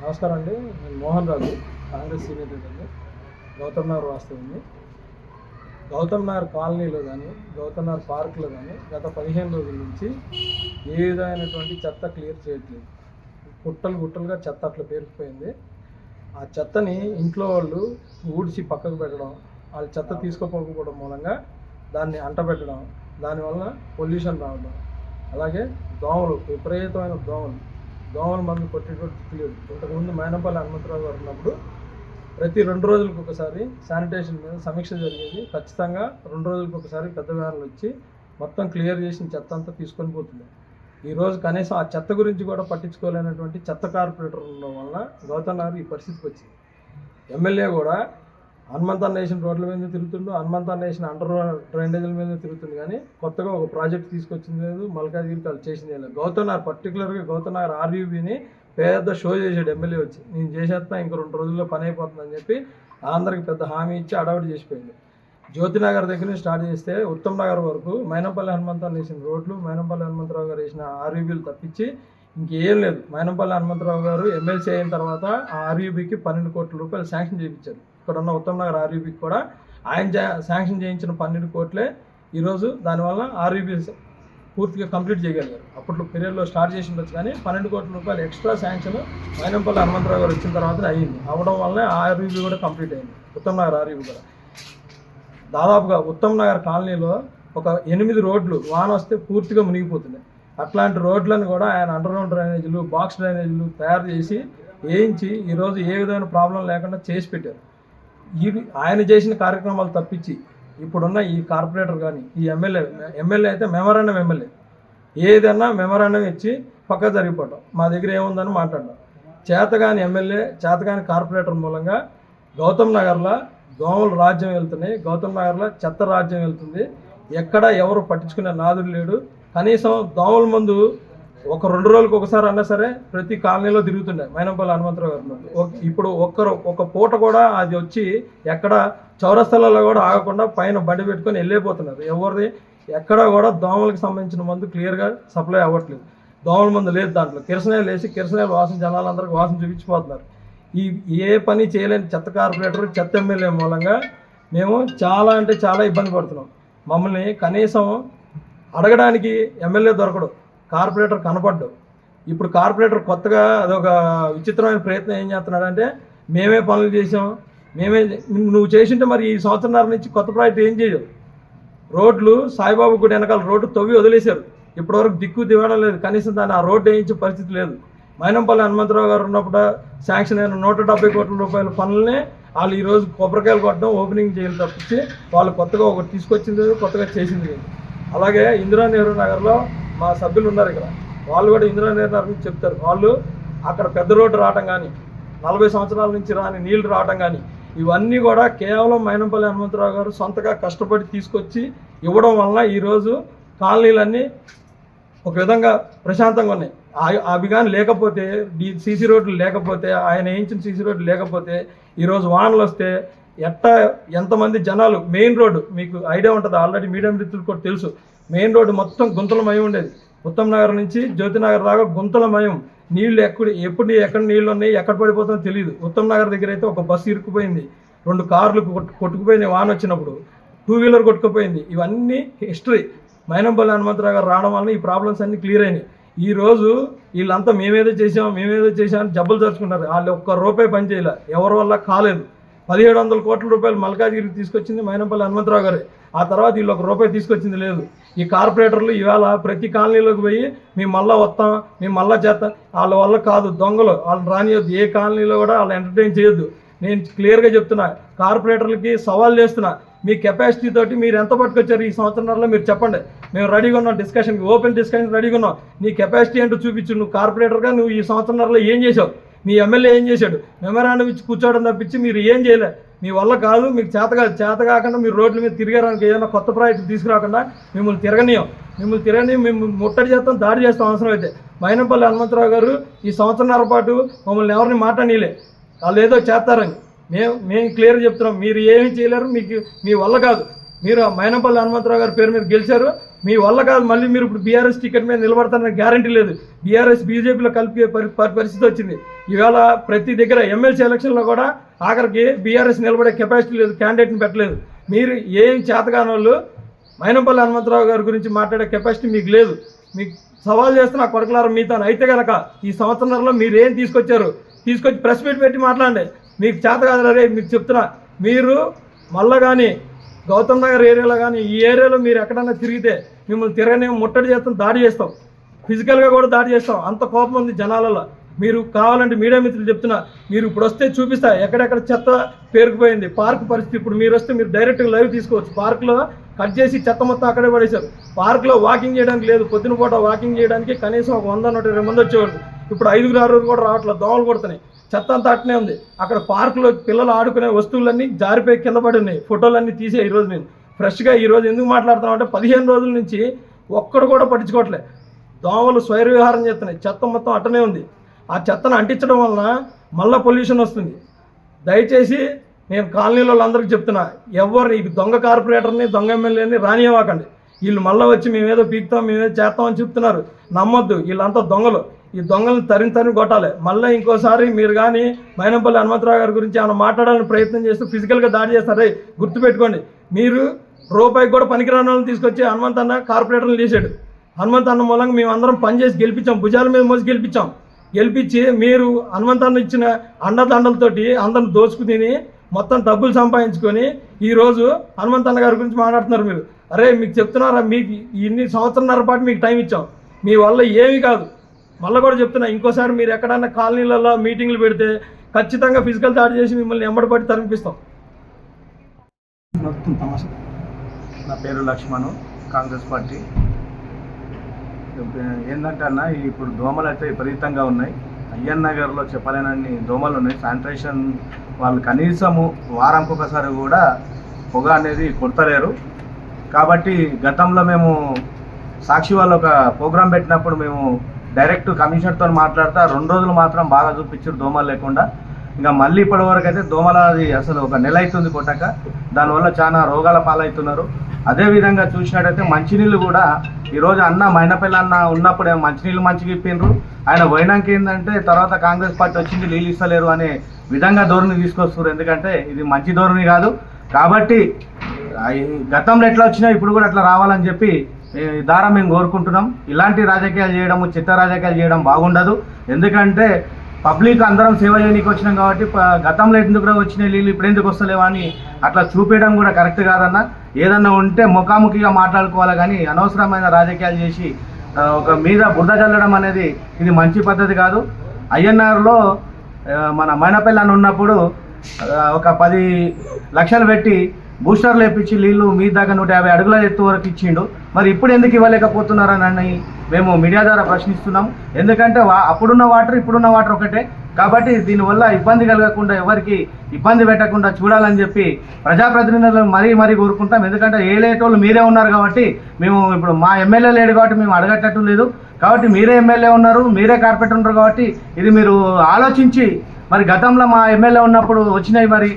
నమస్కారం అండి. నేను మోహన్ రాజు కాంగ్రెస్ సీనియర్ లీడర్ని గౌతమ్ నగర్ వాస్తవండి గౌతమ్ నగర్ కాలనీలో కానీ గౌతమ్ నగర్ పార్క్లో కానీ గత పదిహేను రోజుల నుంచి ఏ విధమైనటువంటి చెత్త క్లియర్ చేయట్లేదు. గుట్టలు గుట్టలుగా చెత్త అట్లా పేరుకుపోయింది ఆ చెత్తని ఇంట్లో వాళ్ళు ఊడ్చి పక్కకు పెట్టడం వాళ్ళు చెత్త తీసుకోకపోవడం మూలంగా దాన్ని అంటబెట్టడం దానివల్ల పొల్యూషన్ రావడం. అలాగే దోమలు విపరీతమైన దోమలు. దోమల మందు కొట్టేటువంటి లేదు. ఇంతకుముందు మైనపల్లి హనుమంతరావు గారు ఉన్నప్పుడు ప్రతి రెండు రోజులకు ఒకసారి శానిటేషన్ మీద సమీక్ష జరిగేది. ఖచ్చితంగా రెండు రోజులకు ఒకసారి పెద్ద వ్యాన్లు వచ్చి మొత్తం క్లియర్ చేసిన చెత్త అంతా తీసుకొని పోతుంది. ఈరోజు కనీసం ఆ చెత్త గురించి కూడా పట్టించుకోలేనటువంటి చెత్త కార్పొరేటర్ ఉండడం వల్ల గౌతమ్ నగర్ ఈ పరిస్థితికి వచ్చింది ఎమ్మెల్యే కూడా హనుమంతా నేషన్ రోడ్ల మీద తిరుగుతుండు హనుమంతా నేషన్ అండర్ డ్రైనేజీల మీద తిరుగుతుంది కానీ కొత్తగా ఒక ప్రాజెక్ట్ తీసుకొచ్చింది లేదు మల్కాజ్గిరి వాళ్ళు చేసింది లేదు. గౌతమ్ నగర్ పర్టికులర్గా గౌతమ్ నగర్ ఆర్యూబీని పెద్ద షో చేసాడు ఎమ్మెల్యే వచ్చి. నేను చేసేస్తా ఇంక రెండు రోజుల్లో పని అయిపోతుందని చెప్పి అందరికి పెద్ద హామీ ఇచ్చి అడవడి చేసిపోయింది. జ్యోతినగర్ దగ్గర నుంచి స్టార్ట్ చేస్తే ఉత్తమ్ నగర్ వరకు మైనంపల్లి హనుమంతరావు వేసిన రోడ్లు మైనంపల్లి హనుమంతరావు గారు వేసిన ఆర్యూబీలు తప్పించి ఇంకేం లేదు. మైనంపల్లి హనుమంతరావు గారు ఎమ్మెల్సీ అయిన తర్వాత ఆ ఆర్యూబీకి పన్నెండు కోట్ల రూపాయలు శాంక్షన్ చేయించారు. ఇక్కడ ఉన్న ఉత్తమ్ నగర్ ఆర్యూబీకి కూడా ఆయన శాంక్షన్ చేయించిన పన్నెండు కోట్లే ఈరోజు దానివల్ల ఆర్యూబీ పూర్తిగా కంప్లీట్ చేయగలిగారు. అప్పట్లో పీరియడ్లో స్టార్ట్ చేసి ఉండొచ్చు కానీ పన్నెండు కోట్ల రూపాయలు ఎక్స్ట్రా శాంక్షన్ మైనంపల్లి హనుమంతరావు గారు వచ్చిన తర్వాత అయ్యింది అవడం వల్లనే ఆర్యూబీ కూడా కంప్లీట్ అయింది. ఉత్తమ్ నగర్ ఆర్యూబీ కూడా. దాదాపుగా ఉత్తమ్ నగర్ కాలనీలో ఒక ఎనిమిది రోడ్లు వాన వస్తే పూర్తిగా మునిగిపోతున్నాయి. అట్లాంటి రోడ్లను కూడా ఆయన అండర్గ్రౌండ్ డ్రైనేజీలు బాక్స్ డ్రైనేజీలు తయారు చేసి వేయించి ఈరోజు ఏ విధమైన ప్రాబ్లం లేకుండా చేసి పెట్టారు. ఇవి ఆయన చేసిన కార్యక్రమాలు తప్పించి ఇప్పుడున్న ఈ కార్పొరేటర్ కానీ ఈ ఎమ్మెల్యే ఎమ్మెల్యే అయితే మెమరాండం ఎమ్మెల్యే. ఏదన్నా మెమరాండం ఇచ్చి పక్క జరిగిపోవటం మా దగ్గర ఏముందని మాట్లాడడం చేతగాని ఎమ్మెల్యే చేతగాని కార్పొరేటర్ మూలంగా గౌతమ్ నగర్లో దోమలు రాజ్యం వెళ్తున్నాయి. గౌతమ్ నగర్లో చెత్త రాజ్యం వెళ్తుంది. ఎక్కడ ఎవరు పట్టించుకునే నాదుడు లేడు. కనీసం దోమల మందు ఒక రెండు రోజులకు ఒకసారి అన్నా సరే ప్రతి కాలనీలో తిరుగుతుండే మైనంపల్లి హనుమంతరావు గారు ఇప్పుడు ఒక్కరు ఒక పూట కూడా అది వచ్చి ఎక్కడ చౌరస్తలలో కూడా ఆగకుండా పైన బండి పెట్టుకొని వెళ్ళిపోతున్నారు. ఎవరిది? ఎక్కడ కూడా దోమలకు సంబంధించిన మందు క్లియర్గా సప్లై అవ్వట్లేదు. దోమల మందు లేదు దాంట్లో. కిరసనాయలు వేసి కిరసనాయలు వాసన జనాలందరికీ వాసన చూపించిపోతున్నారు. ఈ ఏ పని చేయలేని చెత్త కార్పొరేటర్ చెత్త ఎమ్మెల్యే మూలంగా మేము చాలా అంటే చాలా ఇబ్బంది పడుతున్నాం. మమ్మల్ని కనీసం అడగడానికి ఎమ్మెల్యే దొరకడు. కార్పొరేటర్ కనపడ్డు. ఇప్పుడు కార్పొరేటర్ కొత్తగా అదొక విచిత్రమైన ప్రయత్నం ఏం చేస్తున్నాడంటే మేమే పనులు చేసాం మేమే నువ్వు చేసింటే మరి ఈ సంవత్సరం నుంచి కొత్త ప్రాజెక్ట్ ఏం చేయవు రోడ్లు సాయిబాబు గుడి వెనకాల రోడ్డు తవ్వి వదిలేశారు. ఇప్పటివరకు దిక్కు దిగడం లేదు. కనీసం దాన్ని ఆ రోడ్డు వేయించే పరిస్థితి లేదు. మైనంపల్లి హనుమంతరావు గారు ఉన్నప్పుడు శాంక్షన్ అయిన నూట డెబ్బై కోట్ల రూపాయల పనులనే వాళ్ళు ఈరోజు కొబ్బరికాయలు కొట్టడం ఓపెనింగ్ చేయాలి తప్పించి వాళ్ళు కొత్తగా ఒకటి తీసుకొచ్చింది కొత్తగా చేసింది. అలాగే ఇందిరా నెహ్రూ నగర్లో మా సభ్యులు ఉన్నారు ఇక్కడ. వాళ్ళు కూడా ఇందిరా నెహ్రూ చెప్తారు. వాళ్ళు అక్కడ పెద్ద రోడ్డు రావడం కానీ నలభై సంవత్సరాల నుంచి రాని నీళ్ళు రావడం కానీ ఇవన్నీ కూడా కేవలం మైనంపల్లి హనుమంతరావు గారు సొంతగా కష్టపడి తీసుకొచ్చి ఇవ్వడం వలన ఈరోజు కాలనీలన్నీ ఒక విధంగా ప్రశాంతంగా ఉన్నాయి. ఆ- అవి కానీ లేకపోతే సీసీ రోడ్లు లేకపోతే ఆయన వేయించిన సీసీ రోడ్లు లేకపోతే ఈరోజు వానలు వస్తే ఎట్టా ఎంతమంది జనాలు మెయిన్ రోడ్డు మీకు ఐడియా ఉంటుంది ఆల్రెడీ మీడియం మిత్రులు కూడా తెలుసు. మెయిన్ రోడ్డు మొత్తం గుంతలమయం ఉండేది. ఉత్తమ్ నగర్ నుంచి జ్యోతి నగర్ దాకా గుంతలమయం. నీళ్ళు ఎక్కడ ఎప్పుడు ఎక్కడ నీళ్ళు ఉన్నాయి ఎక్కడ పడిపోతుందో తెలియదు ఉత్తమ్ నగర్ దగ్గర అయితే ఒక బస్సు ఇరుక్కుపోయింది. రెండు కార్లు కొట్టు కొట్టుకుపోయినాయి వాన వచ్చినప్పుడు. టూ వీలర్ కొట్టుకుపోయింది. ఇవన్నీ హిస్టరీ మైనంపల్లి హనుమంతరావు గారు రావడం వల్ల ఈ ప్రాబ్లమ్స్ అన్ని క్లియర్ అయినాయి. ఈ రోజు వీళ్ళంతా మేమేదో చేసాం మేమేదో చేసామని జబ్బులు తెచ్చుకున్నారు వాళ్ళు ఒక్క రూపాయి పని చేయలే. ఎవరి వల్ల కాలేదు. పదిహేడు వందల కోట్ల రూపాయలు మల్కాజ్గిరికి తీసుకొచ్చింది మైనంపల్లి హనుమంతరావు గారే. ఆ తర్వాత వీళ్ళు ఒక రూపాయి తీసుకొచ్చింది లేదు. ఈ కార్పొరేటర్లు ఇవాళ ప్రతి కాలనీలోకి పోయి మేము మళ్ళా వస్తాం మేము మళ్ళా చేస్తాం. వాళ్ళ వల్ల కాదు దొంగలు. వాళ్ళని రానియొద్దు. ఏ కాలనీలో కూడా వాళ్ళు ఎంటర్టైన్ చేయొద్దు. నేను క్లియర్గా చెప్తున్నా కార్పొరేటర్లకి సవాల్ చేస్తున్నా. మీ కెపాసిటీ తోటి మీరు ఎంత పట్టుకొచ్చారు ఈ సంవత్సరంలో మీరు చెప్పండి. మేము రెడీగా ఉన్నాం డిస్కషన్కి ఓపెన్ డిస్కషన్ రెడీగా ఉన్నాం. నీ కెపాసిటీ ఏంటో చూపించు. నువ్వు కార్పొరేటర్గా నువ్వు ఈ సంవత్సరంలో ఏం చేసావు? మీ ఎమ్మెల్యే ఏం చేశాడు? మెమరాండం ఇచ్చి కూర్చోవడం తప్పించి మీరు ఏం చేయలే. మీ వల్ల కాదు మీకు చేత చేత కాకుండా మీరు రోడ్ల మీద తిరగడానికి ఏదైనా కొత్త ప్రాజెక్టు తీసుకురాకుండా మిమ్మల్ని తిరగనీయం. మిమ్మల్ని తిరగని మేము ముట్టడి చేస్తాం దాడి చేస్తాం అవసరం అయితే. మైనంపల్లి హనుమంతరావు గారు ఈ సంవత్సరంన్నర పాటు మమ్మల్ని ఎవరిని మాట్లాడనీలే వాళ్ళు ఏదో చేస్తారని. మేము మేము క్లియర్ చెప్తున్నాం మీరు ఏమీ చేయలేరు మీకు మీ వల్ల కాదు. మీరు మైనంపల్లి హనుమంతరావు గారి పేరు మీద గెలిచారు. మీ వల్ల కాదు మళ్ళీ మీరు ఇప్పుడు బీఆర్ఎస్ టికెట్ మీద నిలబడతారని గ్యారంటీ లేదు. బీఆర్ఎస్ బీజేపీలో కలిపి పరి- పరిస్థితి వచ్చింది. ఇవాళ ప్రతి దగ్గర ఎమ్మెల్సీ ఎలక్షన్లో కూడా ఆఖరికి బీఆర్ఎస్ నిలబడే కెపాసిటీ లేదు క్యాండిడేట్ని పెట్టలేదు. మీరు ఏం చేతగాని వాళ్ళు మైనంపల్లి హనుమంతరావు గారి గురించి మాట్లాడే కెపాసిటీ మీకు లేదు. మీకు సవాల్ చేస్తున్న కొడకలారం మీతో అయితే కనుక ఈ సంవత్సరంలో మీరు ఏం తీసుకొచ్చారు? తీసుకొచ్చి ప్రెస్ మీట్ పెట్టి మాట్లాడండి. మీకు చేత కాదు రే మీకు చెప్తున్నా. మీరు మళ్ళా కానీ గౌతమ్ నగర్ ఏరియాలో కానీ ఈ ఏరియాలో మీరు ఎక్కడన్నా తిరిగితే మిమ్మల్ని తిరగని ముట్టడి చేస్తాం దాడి చేస్తాం. ఫిజికల్గా కూడా దాడి చేస్తాం. అంత కోపం ఉంది జనాలలో. మీరు కావాలంటే మీడియా మిత్రులు చెప్తున్నా మీరు ఇప్పుడు వస్తే చూపిస్తా ఎక్కడెక్కడ చెత్త పేరుకుపోయింది పార్క్ పరిస్థితి ఇప్పుడు మీరు వస్తే మీరు డైరెక్ట్గా లైవ్ తీసుకోవచ్చు. పార్క్లో కట్ చేసి చెత్త మొత్తం అక్కడే పడేశారు. పార్క్లో వాకింగ్ చేయడానికి లేదు పొద్దున పూట వాకింగ్ చేయడానికి కనీసం ఒక వంద నూట ఇరవై మంది వచ్చేవాళ్ళు. ఇప్పుడు ఐదుగురు ఆరుగురు కూడా రావట్లేదు దోమలు కొడుతున్నాయి. చెత్త అంతా అట్నే ఉంది. అక్కడ పార్కులో పిల్లలు ఆడుకునే వస్తువులన్నీ జారిపోయి కింద పడి ఉన్నాయి. ఫోటోలన్నీ తీసే ఈరోజు నేను. ఫ్రెష్గా ఈరోజు ఎందుకు మాట్లాడుతున్నాం అంటే పదిహేను రోజుల నుంచి ఒక్కడు కూడా పట్టించుకోవట్లే. దోమలు స్వైర విహారం చేస్తున్నాయి. చెత్త మొత్తం అట్టనే ఉంది. ఆ చెత్తను అంటించడం వలన మళ్ళీ పొల్యూషన్ వస్తుంది. దయచేసి నేను కాలనీలో వాళ్ళందరికీ చెప్తున్నా ఎవరు ఈ దొంగ కార్పొరేటర్ని దొంగ ఎమ్మెల్యేని రానివ్వకండి. వీళ్ళు మళ్ళీ వచ్చి మేమేదో పీకుతాం మేమేదో చేస్తామని చెప్తున్నారు. నమ్మొద్దు వీళ్ళంతా దొంగలు. ఈ దొంగలను తరిని తరిని కొట్టాలి. మళ్ళీ ఇంకోసారి మీరు కానీ మైనంపల్లి హనుమంతరావు గారి గురించి ఏమైనా మాట్లాడాలని ప్రయత్నం చేస్తూ ఫిజికల్గా దాడి చేస్తారే? గుర్తుపెట్టుకోండి. మీరు రూపాయికి కూడా పనికిరాని వాళ్ళని తీసుకొచ్చి హనుమంత్ అన్న కార్పొరేటర్ని తీసాడు. హనుమంత్ అన్న మూలంగా మేము అందరం పనిచేసి గెలిపించాం. భుజాల మీద మోసి గెలిపించాం. గెలిపించి మీరు హనుమంతన్న ఇచ్చిన అండదండలతోటి అందరిని దోచుకుని తిని మొత్తం డబ్బులు సంపాదించుకొని ఈరోజు హనుమంతన్న గారి గురించి మాట్లాడుతున్నారు మీరు. అరే మీకు చెప్తున్నారా మీకు ఇన్ని సంవత్సరాల పాటు మీకు టైం ఇచ్చాం. మీ వల్ల ఏమీ కాదు. మళ్ళీ కూడా చెప్తున్నా ఇంకోసారి మీరు ఎక్కడన్నా కాలనీలలో మీటింగ్లు పెడితే ఖచ్చితంగా ఫిజికల్ దాడి చేసి మిమ్మల్ని ఎంబడబట్టి తరిపిస్తాం నా పేరు లక్ష్మణ్ కాంగ్రెస్ పార్టీ. ఏంటంటే అన్న ఇప్పుడు దోమలు అయితే విపరీతంగా ఉన్నాయి. అయ్యన్ నగర్లో చెప్పలేనన్ని దోమలు ఉన్నాయి. శానిటేషన్ వాళ్ళు కనీసము వారానికి ఒకసారి కూడా పొగ అనేది కొడతలేరు. కాబట్టి గతంలో మేము సాక్షి వాళ్ళు ఒక ప్రోగ్రాం పెట్టినప్పుడు మేము డైరెక్ట్ కమిషనర్తో మాట్లాడతా రెండు రోజులు మాత్రం బాగా చూపించారు దోమలు లేకుండా. ఇంకా మళ్ళీ ఇప్పటివరకు అయితే దోమల అది అసలు ఒక నెల అవుతుంది కొట్టక. దానివల్ల చాలా రోగాల పాలవుతున్నారు. అదేవిధంగా చూసినట్టయితే మంచినీళ్ళు కూడా ఈరోజు అన్న మైనపల్లి అన్న ఉన్నప్పుడు మంచినీళ్ళు మంచిగా ఇప్పిండ్రు. ఆయన పోయినాక ఏంటంటే తర్వాత కాంగ్రెస్ పార్టీ వచ్చింది నీళ్ళు ఇస్తలేరు అనే విధంగా ధోరణి తీసుకొస్తున్నారు. ఎందుకంటే ఇది మంచి ధోరణి కాదు. కాబట్టి గతంలో ఎట్లా వచ్చినా ఇప్పుడు కూడా అట్లా రావాలని చెప్పి దారా ద్వారా మేము కోరుకుంటున్నాం. ఇలాంటి రాజకీయాలు చేయడం చిత్త రాజకీయాలు చేయడం బాగుండదు. ఎందుకంటే పబ్లిక్ అందరం సేవ చేయడానికి వచ్చినాం కాబట్టి గతంలో ఎందుకు వచ్చిన నీళ్ళు ఇప్పుడు ఎందుకు వస్తలేవా అని అట్లా చూపించడం కూడా కరెక్ట్ కాదన్న. ఏదన్నా ఉంటే ముఖాముఖిగా మాట్లాడుకోవాలి కానీ అనవసరమైన రాజకీయాలు చేసి ఒక మీద బురద చల్లడం అనేది ఇది మంచి పద్ధతి కాదు. ఐఎన్ఆర్లో మన మైనపల్లి అని ఉన్నప్పుడు ఒక పది లక్షలు పెట్టి బూస్టర్లు వేపించి నీళ్ళు మీ దాకా నూట యాభై అడుగుల ఎత్తు వరకు ఇచ్చిండు. మరి ఇప్పుడు ఎందుకు ఇవ్వలేకపోతున్నారని మేము మీడియా ద్వారా ప్రశ్నిస్తున్నాం ఎందుకంటే వా అప్పుడున్న వాటర్ ఇప్పుడున్న వాటర్ ఒకటే. కాబట్టి దీనివల్ల ఇబ్బంది కలగకుండా ఎవరికి ఇబ్బంది పెట్టకుండా చూడాలని చెప్పి ప్రజాప్రతినిధులను మరీ మరీ కోరుకుంటాం. ఎందుకంటే ఏ లేటోళ్ళు మీరే ఉన్నారు కాబట్టి మేము ఇప్పుడు మా ఎమ్మెల్యే లేడు కాబట్టి మేము అడగట్టట్టు లేదు. కాబట్టి మీరే ఎమ్మెల్యే ఉన్నారు మీరే కార్పొరేటర్ ఉన్నారు కాబట్టి ఇది మీరు ఆలోచించి మరి గతంలో మా ఎమ్మెల్యే ఉన్నప్పుడు వచ్చినాయి మరి.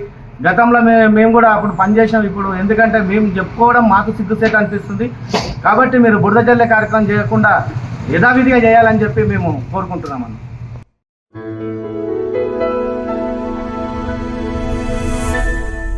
గతంలో మే మేము కూడా అప్పుడు పనిచేసాం ఇప్పుడు ఎందుకంటే మేము చెప్పుకోవడం మాకు సిగ్గుసేట అనిపిస్తుంది. కాబట్టి మీరు బురద జల్లే కార్యక్రమం చేయకుండా యథావిధిగా చేయాలని చెప్పి మేము కోరుకుంటున్నామన్న